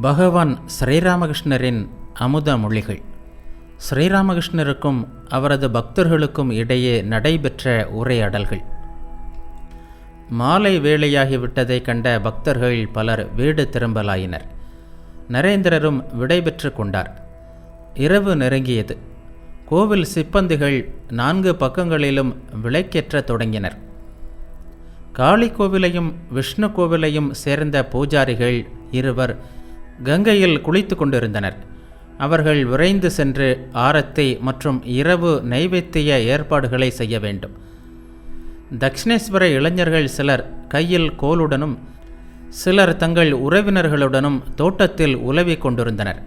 பகவான் ஸ்ரீராமகிருஷ்ணரின் அமுத மொழிகள். ஸ்ரீராமகிருஷ்ணருக்கும் அவரது பக்தர்களுக்கும் இடையே நடைபெற்ற உரையாடல்கள். மாலை வேளையாகிவிட்டதை கண்ட பக்தர்கள் பலர் வீடு திரும்பலாயினர். நரேந்திரரும் விடைபெற்று கொண்டார். இரவு நெருங்கியது. கோவில் சிப்பந்திகள் நான்கு பக்கங்களிலும் விளக்கேற்ற தொடங்கினர். காளி கோவிலையும் விஷ்ணு கோவிலையும் சேர்ந்த பூஜாரிகள் இருவர் கங்கையில் குளித்து கொண்டிருந்தனர். அவர்கள் விரைந்து சென்று ஆரத்தி மற்றும் இரவு நைவேத்திய ஏற்பாடுகளை செய்ய வேண்டும். தக்ஷிணேஸ்வர இளைஞர்கள் சிலர் கையில் கோலுடனும் சிலர் தங்கள் உறவினர்களுடனும் தோட்டத்தில் உலவிக் கொண்டிருந்தனர்.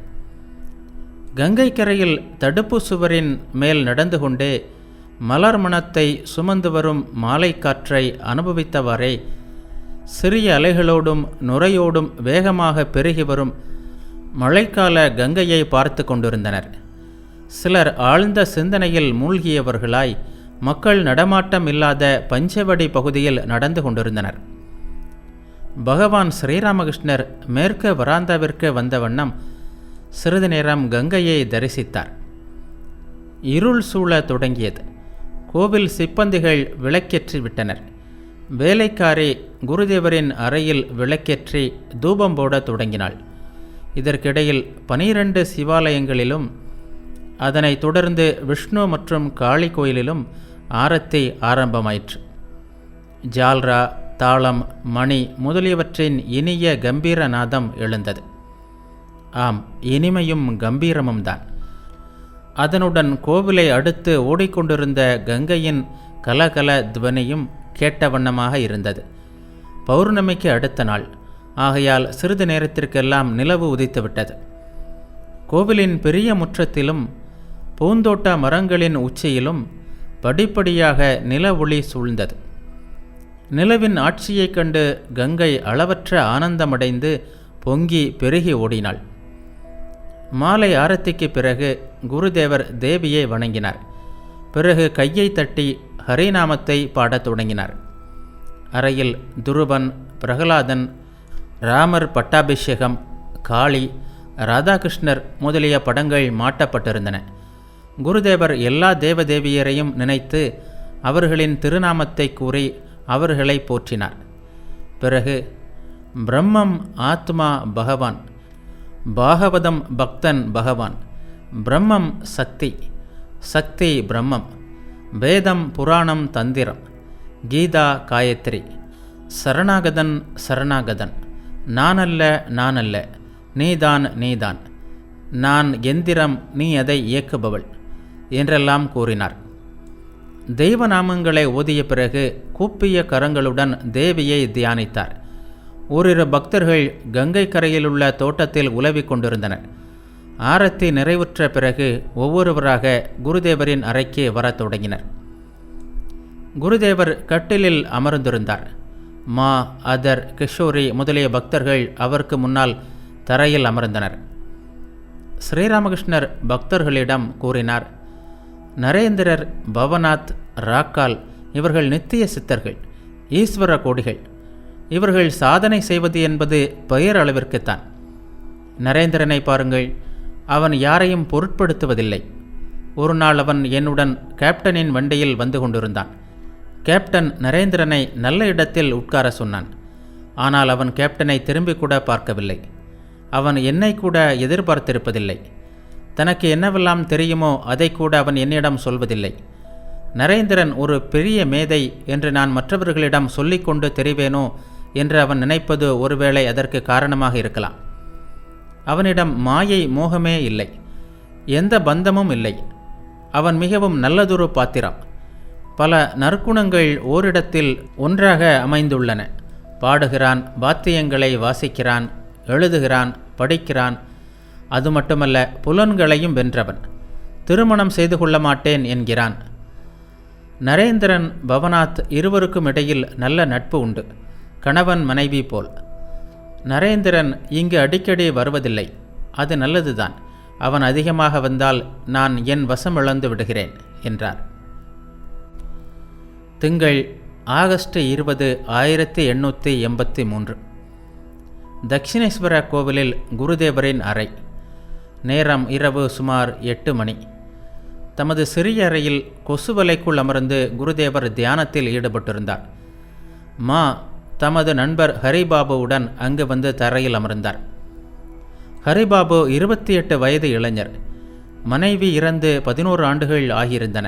கங்கை கரையில் தடுப்பு சுவரின் மேல் நடந்து கொண்டே மலர் மணத்தை சுமந்து வரும் மாலை காற்றை அனுபவித்தவாறே சிறிய அலைகளோடும் நுரையோடும் வேகமாக பெருகி வரும் மழைக்கால கங்கையை பார்த்து கொண்டிருந்தனர். சிலர் ஆழ்ந்த சிந்தனையில் மூழ்கியவர்களாய் மக்கள் நடமாட்டம் இல்லாத பஞ்சவடி பகுதியில் நடந்து கொண்டிருந்தனர். பகவான் ஸ்ரீராமகிருஷ்ணர் மேற்கு வராந்தாவிற்கு வந்த வண்ணம் சிறிது நேரம் கங்கையை தரிசித்தார். இருள் சூழ தொடங்கியது. கோவில் சிப்பந்திகள் விளக்கேற்றி விட்டனர் வேலைக்காரி குருதேவரின் அறையில் விளக்கேற்றி தூபம் போட தொடங்கினாள். இதற்கிடையில் பனிரெண்டு சிவாலயங்களிலும் அதனைத் தொடர்ந்து விஷ்ணு மற்றும் காளி கோயிலிலும் ஆரத்தி ஆரம்பமாயிற்று. ஜால்ரா தாளம் மணி முதலியவற்றின் இனிய கம்பீர நாதம் எழுந்தது. ஆம் இனிமையும் கம்பீரமும் தான். அதனுடன் கோவிலை அடுத்து ஓடிக்கொண்டிருந்த கங்கையின் கலகல துவனியும் கேட்ட வண்ணமாக இருந்தது. பௌர்ணமிக்கு அடுத்த நாள். ஆகையால் சிறிது நேரத்திற்கெல்லாம் நிலவு உதித்துவிட்டது கோவிலின் பெரிய முற்றத்திலும் பூந்தோட்ட மரங்களின் உச்சியிலும் படிப்படியாக நில ஒளி சூழ்ந்தது. நிலவின் ஆட்சியைக் கண்டு கங்கை அளவற்ற ஆனந்தமடைந்து பொங்கி பெருகி ஓடினாள். மாலை ஆரத்திக்கு பிறகு குருதேவர் தேவியை வணங்கினார். பிறகு கையை தட்டி ஹரிநாமத்தை பாடத் தொடங்கினார். அறையில் துருவன் பிரகலாதன் ராமர் பட்டாபிஷேகம் காளி ராதாகிருஷ்ணர் முதலிய படங்கள் மாட்டப்பட்டிருந்தன. குருதேவர் எல்லா தேவதேவியரையும் நினைத்து அவர்களின் திருநாமத்தை கூறி அவர்களை போற்றினார். பிறகு பிரம்மம் ஆத்மா பகவான் பாகவதம் பக்தன் பகவான் பிரம்மம் சக்தி சக்தி பிரம்மம் வேதம் புராணம் தந்திரம் கீதா காயத்ரி சரணாகதன் சரணாகதன் நானல்ல நானல்ல நீதான் நீதான் நான் எந்திரம் நீ அதை இயக்குபவள் என்றெல்லாம் கூறினார். தெய்வ நாமங்களை ஓதிய பிறகு கூப்பிய கரங்களுடன் தேவியை தியானித்தார். ஓரிரு பக்தர்கள் கங்கை கரையிலுள்ள தோட்டத்தில் உலவிக் கொண்டிருந்தனர். ஆரத்தி நிறைவுற்ற பிறகு ஒவ்வொருவராக குருதேவரின் அறைக்கு வரத் தொடங்கினர். குருதேவர் கட்டிலில் அமர்ந்திருந்தார். மா அதர் கிஷோரி முதலிய பக்தர்கள் அவருக்கு முன்னால் தரையில் அமர்ந்தனர். ஸ்ரீராமகிருஷ்ணர் பக்தர்களிடம் கூறினார் நரேந்திரர் பவநாத் ராக்கால் இவர்கள் நித்திய சித்தர்கள் ஈஸ்வர கோடிகள். இவர்கள் சாதனை செய்வது என்பது பெயர் அளவிற்குத்தான் நரேந்திரனை பாருங்கள் அவன் யாரையும் பொருட்படுத்துவதில்லை. ஒரு நாள் அவன் என்னுடன் கேப்டனின் வண்டியில் வந்து கொண்டிருந்தான். கேப்டன் நரேந்திரனை நல்ல இடத்தில் உட்கார சொன்னான். ஆனால் அவன் கேப்டனை திரும்பி கூட பார்க்கவில்லை. அவன் என்னை கூட எதிர்பார்த்திருப்பதில்லை. தனக்கு என்னவெல்லாம் தெரியுமோ அதை கூட அவன் என்னிடம் சொல்வதில்லை. நரேந்திரன் ஒரு பெரிய மேதை என்று நான் மற்றவர்களிடம் சொல்லிக்கொண்டு தெரிவேனோ என்று அவன் நினைப்பது ஒருவேளை அதற்கு காரணமாக இருக்கலாம். அவனிடம் மாயை மோகமே இல்லை. எந்த பந்தமும் இல்லை. அவன் மிகவும் நல்லதொரு பாத்திரம். பல நற்குணங்கள் ஓரிடத்தில் ஒன்றாக அமைந்துள்ளன. பாடுகிறான் வாத்தியங்களை வாசிக்கிறான் எழுதுகிறான் படிக்கிறான். அது மட்டுமல்ல புலன்களையும் வென்றவன். திருமணம் செய்து கொள்ள மாட்டேன் என்கிறான். நரேந்திரன் பவநாத் இருவருக்கும் இடையில் நல்ல நட்பு உண்டு. கணவன் மனைவி போல். நரேந்திரன் இங்கு அடிக்கடி வருவதில்லை. அது நல்லதுதான். அவன் அதிகமாக வந்தால் நான் என் வசம் இழந்து விடுகிறேன் என்றார். திங்கள் ஆகஸ்ட் இருபது ஆயிரத்தி எண்ணூற்றி எண்பத்தி மூன்று. தட்சிணேஸ்வர கோவிலில் குருதேவரின் அறை. நேரம் இரவு சுமார் எட்டு மணி. தமது சிறிய அறையில் கொசுவலைக்குள் அமர்ந்து குருதேவர் தியானத்தில் ஈடுபட்டிருந்தார். மா தமது நண்பர் ஹரிபாபுவுடன் அங்கு வந்து தரையில் அமர்ந்தார். ஹரிபாபு இருபத்தி எட்டு வயது இளைஞர். மனைவி இறந்து பதினோரு ஆண்டுகள் ஆகியிருந்தன.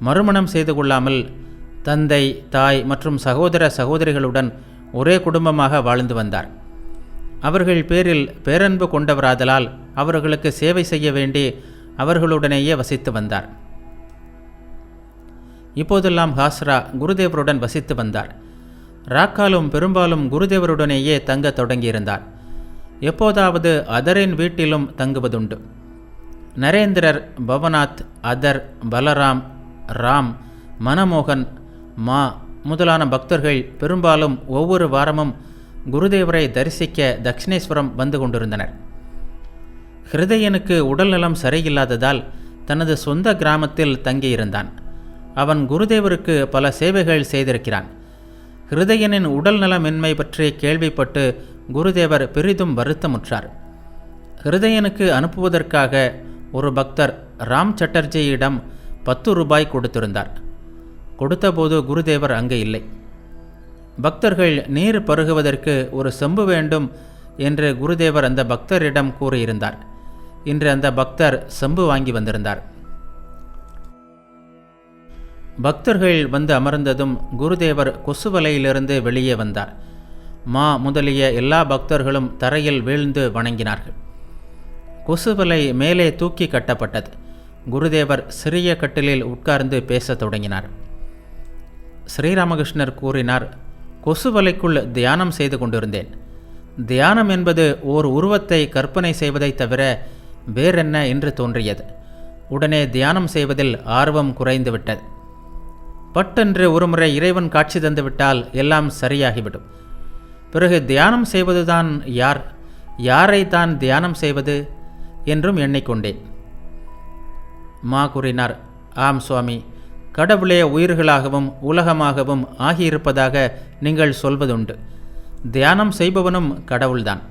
மறுமணம் செய்து கொள்ளாமல் தந்தை தாய் மற்றும் சகோதர சகோதரிகளுடன் ஒரே குடும்பமாக வாழ்ந்து வந்தார். அவர்கள் பேரில் பேரன்பு கொண்டவராதலால் அவர்களுக்கு சேவை செய்ய வேண்டி அவர்களுடனேயே வசித்து வந்தார். இப்போதெல்லாம் ஹாஸ்ரா குருதேவருடன் வசித்து வந்தார். ராக்காலும் பெரும்பாலும் குருதேவருடனேயே தங்க தொடங்கியிருந்தார். எப்போதாவது அதரின் வீட்டிலும் தங்குவதுண்டு. நரேந்திரர் பவநாத் அதர் பலராம் ராம் மனமோகன் மா முதலான பக்தர்கள் பெரும்பாலும் ஒவ்வொரு வாரமும் குருதேவரை தரிசிக்க தட்சிணேஸ்வரம் வந்து கொண்டிருந்தனர். ஹிருதயனுக்கு உடல்நலம் சரியில்லாததால் தனது சொந்த கிராமத்தில் தங்கியிருந்தான். அவன் குருதேவருக்கு பல சேவைகள் செய்திருக்கிறான். ஹிருதயனின் உடல்நலமின்மை பற்றி கேள்விப்பட்டு குருதேவர் பெரிதும் வருத்தமுற்றார். ஹிருதயனுக்கு அனுப்புவதற்காக ஒரு பக்தர் ராம் சட்டர்ஜியிடம் பத்து ரூபாய் கொடுத்திருந்தார். கொடுத்தபோது குருதேவர் அங்கே இல்லை. பக்தர்கள் நீர் பருகுவதற்கு ஒரு செம்பு வேண்டும் என்று குருதேவர் அந்த பக்தரிடம் கூறியிருந்தார். இன்று அந்த பக்தர் செம்பு வாங்கி வந்திருந்தார். பக்தர்கள் வந்து அமர்ந்ததும் குருதேவர் கொசுவலையிலிருந்து வெளியே வந்தார். மா முதலிய எல்லா பக்தர்களும் தரையில் வீழ்ந்து வணங்கினார்கள். கொசுவலை மேலே தூக்கி கட்டப்பட்டது. குருதேவர் சிறிய கட்டிலில் உட்கார்ந்து பேசத் தொடங்கினார். ஸ்ரீராமகிருஷ்ணர் கூறினார் கொசுவலைக்குள் தியானம் செய்து கொண்டிருந்தேன். தியானம் என்பது ஓர் உருவத்தை கற்பனை செய்வதைத் தவிர வேறென்ன என்று தோன்றியது. உடனே தியானம் செய்வதில் ஆர்வம் குறைந்துவிட்டது. பட்டென்று ஒருமுறை இறைவன் காட்சி தந்துவிட்டால் எல்லாம் சரியாகிவிடும். பிறகு தியானம் செய்வதுதான் யார்? யாரை தான் தியானம் செய்வது? என்றும் எண்ணிக்கொண்டேன். மா கூறினார் ஆம் சுவாமி கடவுளே உயிர்களாகவும் உலகமாகவும் ஆகியிருப்பதாக நீங்கள் சொல்வதுண்டு. தியானம் செய்பவனும் கடவுள்தான்.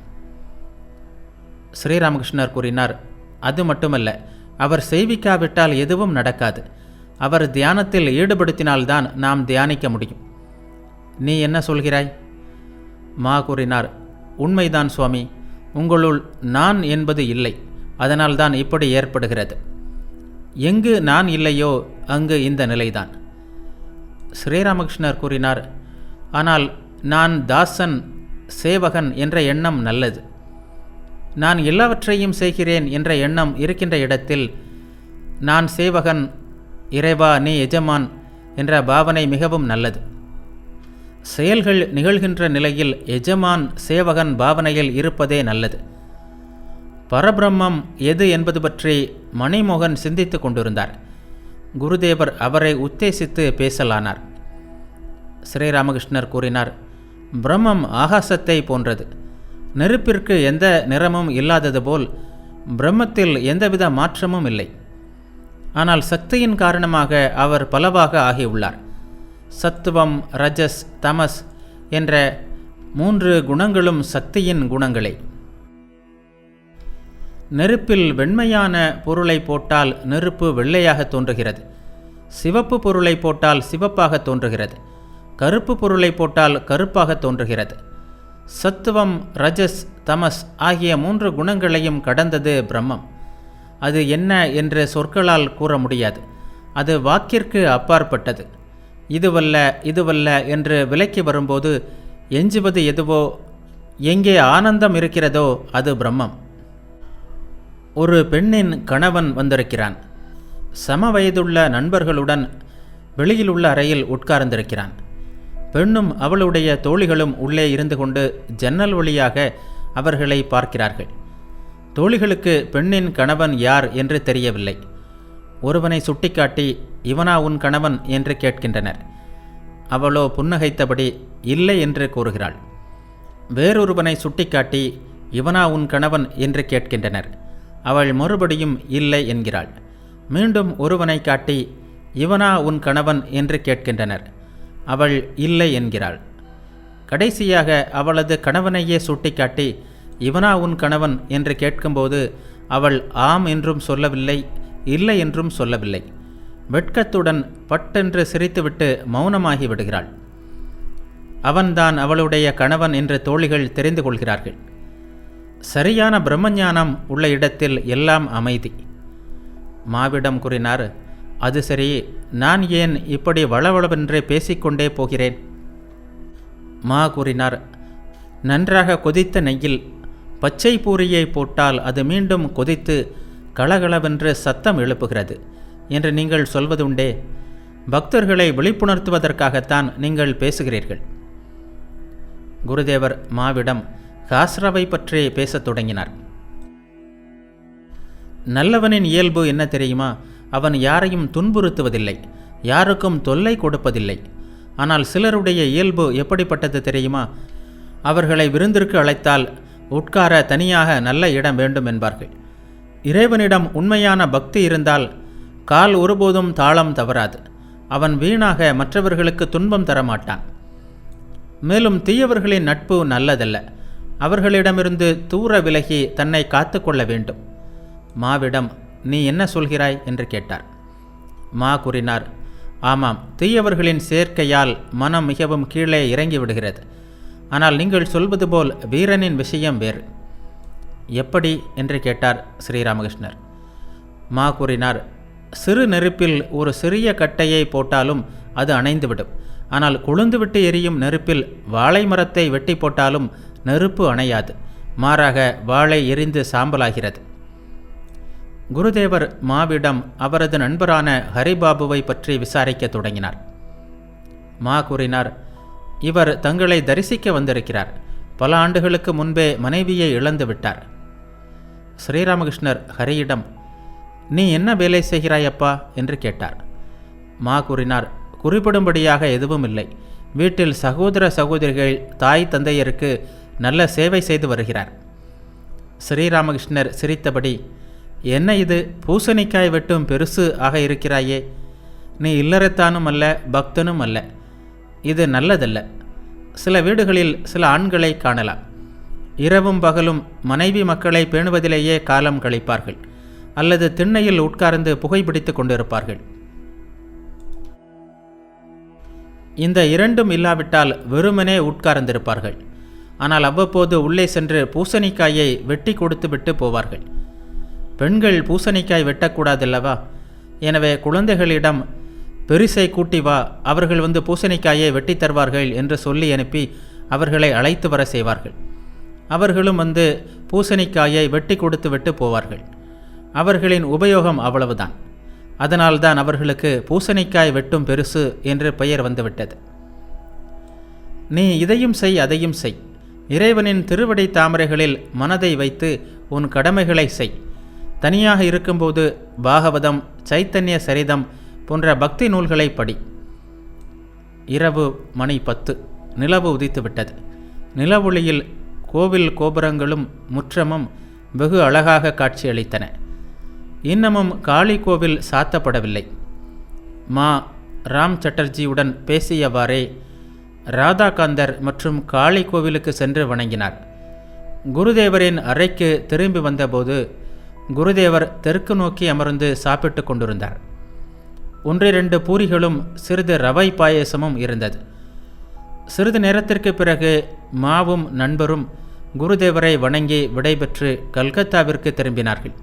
ஸ்ரீராமகிருஷ்ணர் கூறினார் அது மட்டுமல்ல அவர் செய்விக்காவிட்டால் எதுவும் நடக்காது. அவர் தியானத்தில் ஈடுபடுத்தினால்தான் நாம் தியானிக்க முடியும். நீ என்ன சொல்கிறாய்? மா கூறினார் உண்மைதான் சுவாமி உங்களுள் நான் என்பது இல்லை அதனால்தான் இப்படி ஏற்படுகிறது. எங்கு நான் இல்லையோ அங்கு இந்த நிலைதான். ஸ்ரீராமகிருஷ்ணர் கூறினார் ஆனால் நான் தாசன் சேவகன் என்ற எண்ணம் நல்லது. நான் எல்லாவற்றையும் செய்கிறேன் என்ற எண்ணம் இருக்கின்ற இடத்தில் நான் சேவகன் இறைவா நீ எஜமான் என்ற பாவனை மிகவும் நல்லது. செயல்கள் நிகழ்கின்ற நிலையில் எஜமான் சேவகன் பாவனையில் இருப்பதே நல்லது. பரபிரம்மம் எது என்பது பற்றி மணிமோகன் சிந்தித்து கொண்டிருந்தார். குருதேவர் அவரை உத்தேசித்து பேசலானார். ஸ்ரீராமகிருஷ்ணர் கூறினார் பிரம்மம் ஆகாசத்தை போன்றது. நெருப்பிற்கு எந்த நிறமும் இல்லாதது போல் பிரம்மத்தில் எந்தவித மாற்றமும் இல்லை. ஆனால் சக்தியின் காரணமாக அவர் பலவாக ஆகியுள்ளார். சத்துவம் ரஜஸ் தமஸ் என்ற மூன்று குணங்களும் சக்தியின் குணங்களே. நெருப்பில் வெண்மையான பொருளை போட்டால் நெருப்பு வெள்ளையாக தோன்றுகிறது. சிவப்பு பொருளை போட்டால் சிவப்பாக தோன்றுகிறது. கருப்பு பொருளை போட்டால் கருப்பாக தோன்றுகிறது. சத்துவம் ரஜஸ் தமஸ் ஆகிய மூன்று குணங்களையும் கடந்தது பிரம்மம். அது என்ன என்று சொற்களால் கூற முடியாது. அது வாக்கிற்கு அப்பாற்பட்டது. இதுவல்ல இதுவல்ல என்று விலைக்கு வரும்போது எஞ்சுவது எதுவோ எங்கே ஆனந்தம் இருக்கிறதோ அது பிரம்மம். ஒரு பெண்ணின் கணவன் வந்திருக்கிறான். சம வயதுள்ள நண்பர்களுடன் வெளியிலுள்ள அறையில் உட்கார்ந்திருக்கிறான். பெண்ணும் அவளுடைய தோழிகளும் உள்ளே இருந்து கொண்டு ஜன்னல் வழியாக அவர்களை பார்க்கிறார்கள். தோழிகளுக்கு பெண்ணின் கணவன் யார் என்று தெரியவில்லை. ஒருவனை சுட்டிக்காட்டி இவனா உன் கணவன் என்று கேட்கின்றனர். அவளோ புன்னகைத்தபடி இல்லை என்று கூறுகிறாள். வேறொருவனை சுட்டிக்காட்டி இவனா உன் கணவன் என்று கேட்கின்றனர். அவள் மறுபடியும் இல்லை என்கிறாள். மீண்டும் ஒருவனை காட்டி இவனா உன் கணவன் என்று கேட்கின்றனர். அவள் இல்லை என்கிறாள். கடைசியாக அவளது கணவனையே சுட்டிக்காட்டி இவனா உன் கணவன் என்று கேட்கும்போது அவள் ஆம் என்றும் சொல்லவில்லை இல்லை என்றும் சொல்லவில்லை. வெட்கத்துடன் பட்டென்று சிரித்துவிட்டு மௌனமாகி விடுகிறாள். அவன்தான் அவளுடைய கணவன் என்று தோழிகள் தெரிந்து கொள்கிறார்கள். சரியான பிரம்மஞானம் உள்ள இடத்தில் எல்லாம் அமைதி. மாவிடம் கூறினார் அது சரி நான் ஏன் இப்படி வளவளவென்று பேசிக்கொண்டே போகிறேன்? மா கூறினார் நன்றாக கொதித்த நெய்யில் பச்சை பூரியை போட்டால் அது மீண்டும் கொதித்து கலகலவென்று சத்தம் எழுப்புகிறது என்று நீங்கள் சொல்வதுண்டே. பக்தர்களை விழிப்புணர்த்துவதற்காகத்தான் நீங்கள் பேசுகிறீர்கள். குருதேவர் மாவிடம் காஸ்ராவை பற்றி பேசத் தொடங்கினார். நல்லவனின் இயல்பு என்ன தெரியுமா? அவன் யாரையும் துன்புறுத்துவதில்லை யாருக்கும் தொல்லை கொடுப்பதில்லை. ஆனால் சிலருடைய இயல்பு எப்படிப்பட்டது தெரியுமா? அவர்களை விருந்திற்கு அழைத்தால் உட்கார தனியாக நல்ல இடம் வேண்டும் என்பார்கள். இறைவனிடம் உண்மையான பக்தி இருந்தால் கால் ஒருபோதும் தாளம் தவறாது. அவன் வீணாக மற்றவர்களுக்கு துன்பம் தரமாட்டான். மேலும் தீயவர்களின் நட்பு நல்லதல்ல. அவர்களிடமிருந்து தூர விலகி தன்னை காத்து கொள்ள வேண்டும். மாவிடம் நீ என்ன சொல்கிறாய்? என்று கேட்டார். மா கூறினார் ஆமாம் தீயவர்களின் சேர்க்கையால் மனம் மிகவும் கீழே இறங்கி விடுகிறது ஆனால் நீங்கள் சொல்வது போல் வீரனின் விஷயம் வேறு. எப்படி என்று கேட்டார் ஸ்ரீராமகிருஷ்ணர். மா கூறினார் சிறு நெருப்பில் ஒரு சிறிய கட்டையை போட்டாலும் அது அணைந்துவிடும். ஆனால் கொழுந்துவிட்டு எரியும் நெருப்பில் வாழை மரத்தை வெட்டி போட்டாலும் நெருப்பு அணையாது. மாறாக வாழை எரிந்து சாம்பலாகிறது. குருதேவர் மாவிடம் அவரது நண்பரான ஹரிபாபுவை பற்றி விசாரிக்க தொடங்கினார். மா கூறினார் இவர் தங்களை தரிசிக்க வந்திருக்கிறார். பல ஆண்டுகளுக்கு முன்பே மனைவியை இழந்து விட்டார். ஸ்ரீராமகிருஷ்ணர் ஹரியிடம் நீ என்ன வேலை செய்கிறாயப்பா? என்று கேட்டார். மா கூறினார் குறிப்பிடும்படியாக எதுவும் இல்லை வீட்டில் சகோதர சகோதரிகள் தாய் தந்தையருக்கு நல்ல சேவை செய்து வருகிறார். ஸ்ரீராமகிருஷ்ணர் சிரித்தபடி என்ன இது? பூசணிக்காய் வெட்டும் பெருசு ஆக இருக்கிறாயே. நீ இல்லறத்தானும் அல்ல பக்தனும் அல்ல. இது நல்லதல்ல. சில வீடுகளில் சில ஆண்களை காணலாம். இரவும் பகலும் மனைவி மக்களை பேணுவதிலேயே காலம் கழிப்பார்கள். அல்லது திண்ணையில் உட்கார்ந்து புகைப்பிடித்து கொண்டிருப்பார்கள். இந்த இரண்டும் இல்லாவிட்டால் வெறுமனே உட்கார்ந்திருப்பார்கள். ஆனால் அவ்வப்போது உள்ளே சென்று பூசணிக்காயை வெட்டி கொடுத்து விட்டு போவார்கள். பெண்கள் பூசணிக்காய் வெட்டக்கூடாதல்லவா எனவே குழந்தைகளிடம் பெரிசை கூட்டி வா அவர்கள் வந்து பூசணிக்காயை வெட்டி தருவார்கள் என்று சொல்லி அனுப்பி அவர்களை அழைத்து வர செய்வார்கள். அவர்களும் வந்து பூசணிக்காயை வெட்டி கொடுத்து விட்டு போவார்கள். அவர்களின் உபயோகம் அவ்வளவுதான். அதனால்தான் அவர்களுக்கு பூசணிக்காய் வெட்டும் பெருசு என்று பெயர் வந்துவிட்டது. நீ இதையும் செய் அதையும் செய். இறைவனின் திருவடி தாமரைகளில் மனதை வைத்து உன் கடமைகளை செய். தனியாக இருக்கும்போது பாகவதம் சைத்தன்ய சரிதம் போன்ற பக்தி நூல்களை படி. இரவு மணி பத்து. நிலவு உதித்துவிட்டது. நிலவொளியில் கோவில் கோபுரங்களும் முற்றமும் வெகு அழகாக காட்சியளித்தன. இன்னமும் காளி கோவில் சாத்தப்படவில்லை. மா. ராம் சட்டர்ஜியுடன் பேசியவாறே ராதாகாந்தர் மற்றும் காளி கோவிலுக்கு சென்று வணங்கினார். குருதேவரின் அறைக்கு திரும்பி வந்தபோது குருதேவர் தெற்கு நோக்கி அமர்ந்து சாப்பிட்டு கொண்டிருந்தார். ஒன்றிரண்டு பூரிகளும் சிறிது ரவை பாயசமும் இருந்தது. சிறிது நேரத்திற்கு பிறகு மாவும் நண்பரும் குருதேவரை வணங்கி விடைபெற்று கல்கத்தாவிற்கு திரும்பினார்கள்.